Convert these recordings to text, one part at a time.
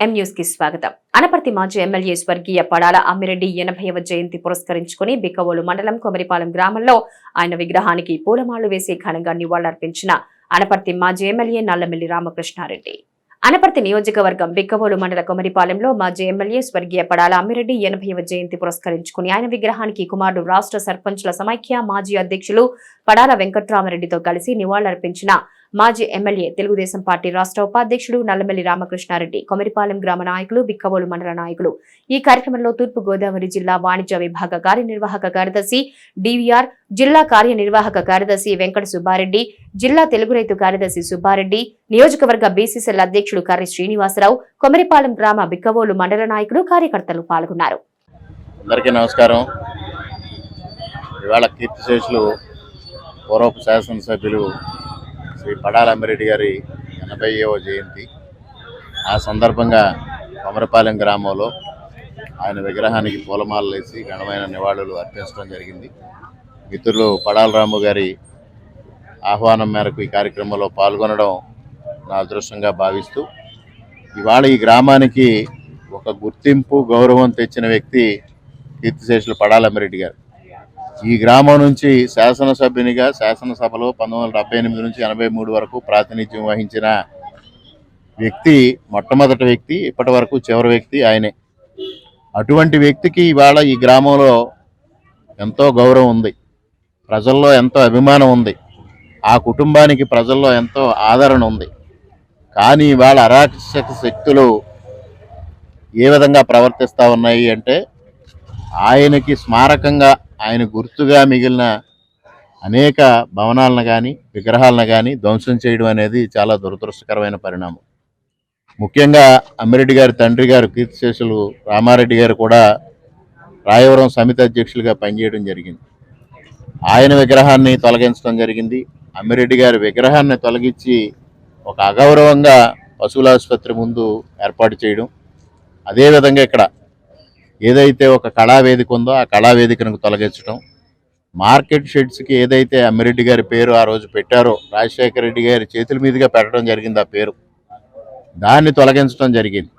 ఎం న్యూస్కి స్వాగతం. అనపర్తి మాజీ ఎమ్మెల్యే స్వర్గీయ పడాల అమ్మిరెడ్డి ఎనభైవ జయంతి పురస్కరించుకుని బిక్కవోలు మండలం కొమరిపాలెం గ్రామంలో ఆయన విగ్రహానికి పూలమాలు వేసి ఘనంగా నివాళులర్పించిన అనపర్తి మాజీ ఎమ్మెల్యే నల్లమిల్లి రామకృష్ణారెడ్డి. అనపర్తి నియోజకవర్గం బిక్కవోలు మండల కొమరిపాలెంలో మాజీ ఎమ్మెల్యే స్వర్గీయ పడాల అమ్మిరెడ్డి ఎనభైవ జయంతి పురస్కరించుకుని ఆయన విగ్రహానికి కుమారుడు రాష్ట్ర సర్పంచుల సమైక్య మాజీ అధ్యక్షులు పడాల వెంకట్రామరెడ్డితో కలిసి నివాళులర్పించిన మాజీ ఎమ్మెల్యే తెలుగుదేశం పార్టీ రాష్ట్ర ఉపాధ్యక్షుడు నల్లమల్లి రామకృష్ణారెడ్డి కొమరిపాలెం గ్రామ నాయకులు బిక్కవోలు మండల నాయకులు. ఈ కార్యక్రమంలో తూర్పు గోదావరి జిల్లా వాణిజ్య విభాగ కార్యనిర్వాహక కార్యదర్శి డివిఆర్ జిల్లా కార్యనిర్వాహక కార్యదర్శి వెంకట సుబ్బారెడ్డి జిల్లా తెలుగు రైతు కార్యదర్శి సుబ్బారెడ్డి నియోజకవర్గ బీసీసీఎల్ అధ్యక్షుడు కర్రి శ్రీనివాసరావు కొమరిపాలెం గ్రామ బిక్కవోలు మండల నాయకులు కార్యకర్తలు పాల్గొన్నారు. అందరికీ నమస్కారం. ఇవాళ కీర్తిశేషులు పూర్వపు శాసనసభ్యులు శ్రీ పడాల అమ్మిరెడ్డి గారి ఎనభైవ జయంతి. ఆ సందర్భంగా కొమరపాలెం గ్రామంలో ఆయన విగ్రహానికి పూలమాలలు వేసి ఘనమైన నివాళులు అర్పించడం జరిగింది. మిత్రులు పడాల రాము గారి ఆహ్వానం మేరకు ఈ కార్యక్రమంలో పాల్గొనడం నా అదృష్టంగా భావిస్తూ ఇవాళ ఈ గ్రామానికి ఒక గుర్తింపు గౌరవం తెచ్చిన వ్యక్తి కీర్తిశేషులు పడాలమ్మిరెడ్డి గారు. ఈ గ్రామం నుంచి శాసనసభ్యునిగా శాసనసభలో పంతొమ్మిది వందల డెబ్బై ఎనిమిది నుంచి ఎనభై మూడు వరకు ప్రాతినిధ్యం వహించిన వ్యక్తి మొట్టమొదటి వ్యక్తి ఇప్పటి వరకు చివరి వ్యక్తి ఆయనే. అటువంటి వ్యక్తికి ఇవాళ ఈ గ్రామంలో ఎంతో గౌరవం ఉంది. ప్రజల్లో ఎంతో అభిమానం ఉంది. ఆ కుటుంబానికి ప్రజల్లో ఎంతో ఆదరణ ఉంది. కానీ ఇవాళ అరాచక శక్తులు ఏ విధంగా ప్రవర్తిస్తూ ఉన్నాయి అంటే ఆయనకి స్మారకంగా ఆయన గుర్తుగా మిగిలిన అనేక భవనాలను కానీ విగ్రహాలను కానీ ధ్వంసం చేయడం అనేది చాలా దురదృష్టకరమైన పరిణామం. ముఖ్యంగా అమ్మిరెడ్డి గారి తండ్రి గారు కీర్తిశేషులు రామారెడ్డి గారు కూడా రాయవరం సమితి అధ్యక్షులుగా పనిచేయడం జరిగింది. ఆయన విగ్రహాన్ని తొలగించడం జరిగింది. అమ్మిరెడ్డి గారి విగ్రహాన్ని తొలగించి ఒక అగౌరవంగా పశువుల ఆసుపత్రి ముందు ఏర్పాటు చేయడం. అదేవిధంగా ఇక్కడ ఏదైతే ఒక కళావేదిక ఉందో ఆ కళావేదికను తొలగించడం మార్కెట్ షెడ్స్కి ఏదైతే అమ్మిరెడ్డి గారి పేరు ఆ రోజు పెట్టారో రాజశేఖర రెడ్డి గారి చేతుల మీదుగా పెట్టడం జరిగింది ఆ పేరు. దాన్ని తొలగించడం జరిగింది.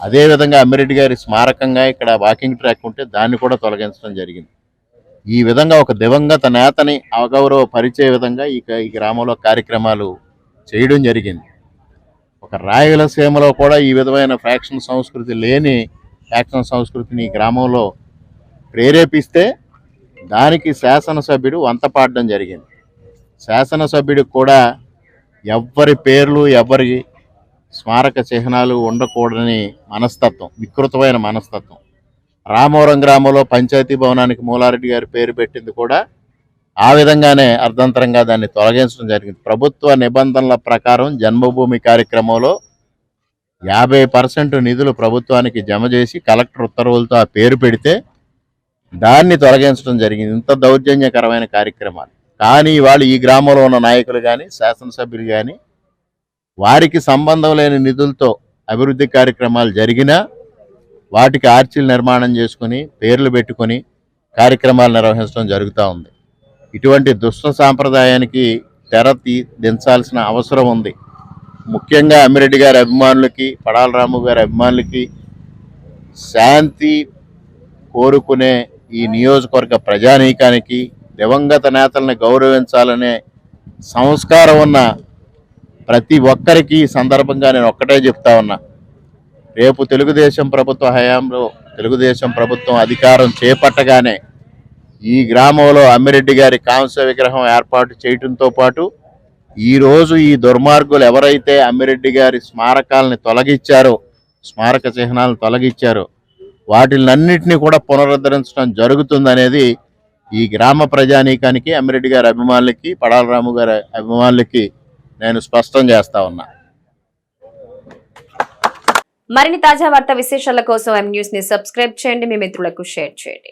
అదేవిధంగా అమ్మిరెడ్డి గారి స్మారకంగా ఇక్కడ వాకింగ్ ట్రాక్ ఉంటే దాన్ని కూడా తొలగించడం జరిగింది. ఈ విధంగా ఒక దివంగత నేతని అవగౌరవ పరిచే విధంగా ఈ ఈ గ్రామంలో కార్యక్రమాలు చేయడం జరిగింది. ఒక రాయలసీమలో కూడా ఈ విధమైన ఫ్యాక్షన్ సంస్కృతి లేని ఫ్యాక్షన్ సంస్కృతిని గ్రామంలో ప్రేరేపిస్తే దానికి శాసనసభ్యుడు వంతపాడడం జరిగింది. శాసనసభ్యుడు కూడా ఎవ్వరి పేర్లు ఎవరి స్మారక చిహ్నాలు ఉండకూడని మనస్తత్వం వికృతమైన మనస్తత్వం. రామవరం గ్రామంలో పంచాయతీ భవనానికి మూలారెడ్డి గారి పేరు పెట్టింది కూడా ఆ విధంగానే అర్ధంతరంగా దాన్ని తొలగించడం జరిగింది. ప్రభుత్వ నిబంధనల ప్రకారం జన్మభూమి కార్యక్రమంలో యాభై పర్సెంట్ నిధులు ప్రభుత్వానికి జమ చేసి కలెక్టర్ ఉత్తర్వులతో ఆ పేరు పెడితే దాన్ని తొలగించడం జరిగింది. ఇంత దౌర్జన్యకరమైన కార్యక్రమాలు. కానీ వాళ్ళు ఈ గ్రామంలో ఉన్న నాయకులు కానీ శాసనసభ్యులు కానీ వారికి సంబంధం లేని నిధులతో అభివృద్ధి కార్యక్రమాలు జరిగినా వాటికి ఆర్చీలు నిర్మాణం చేసుకుని పేర్లు పెట్టుకొని కార్యక్రమాలు నిర్వహించడం జరుగుతూ ఉంది. ఇటువంటి దుష్ట సాంప్రదాయానికి తెర దించాల్సిన అవసరం ఉంది. ముఖ్యంగా అమ్మిరెడ్డి గారి అభిమానులకి పడాల రాము గారి అభిమానులకి శాంతి కోరుకునే ఈ నియోజకవర్గ ప్రజానీకానికి దివంగత నేతల్ని గౌరవించాలనే సంస్కారం ఉన్న ప్రతి ఒక్కరికి ఈ సందర్భంగా నేను ఒక్కటే చెప్తా ఉన్నా. రేపు తెలుగుదేశం ప్రభుత్వ హయాంలో తెలుగుదేశం ప్రభుత్వం అధికారం చేపట్టగానే ఈ గ్రామంలో అమ్మిరెడ్డి గారి కాంస్య విగ్రహం ఏర్పాటు చేయటంతో పాటు ఈరోజు ఈ దుర్మార్గులు ఎవరైతే అమ్మిరెడ్డి గారి స్మారకాలని తొలగించారో స్మారక చిహ్నాలను తొలగించారో వాటినన్నింటినీ కూడా పునరుద్ధరించడం జరుగుతుందనేది ఈ గ్రామ ప్రజానీకానికి అమ్మిరెడ్డి గారి అభిమానులకి పడాలరాము గారి అభిమానులకి నేను స్పష్టం చేస్తా ఉన్నా. మరిన్ని తాజా వార్త విశేషాల కోసం ఎం న్యూస్ని సబ్స్క్రైబ్ చేయండి. మీ మిత్రులకు షేర్ చేయండి.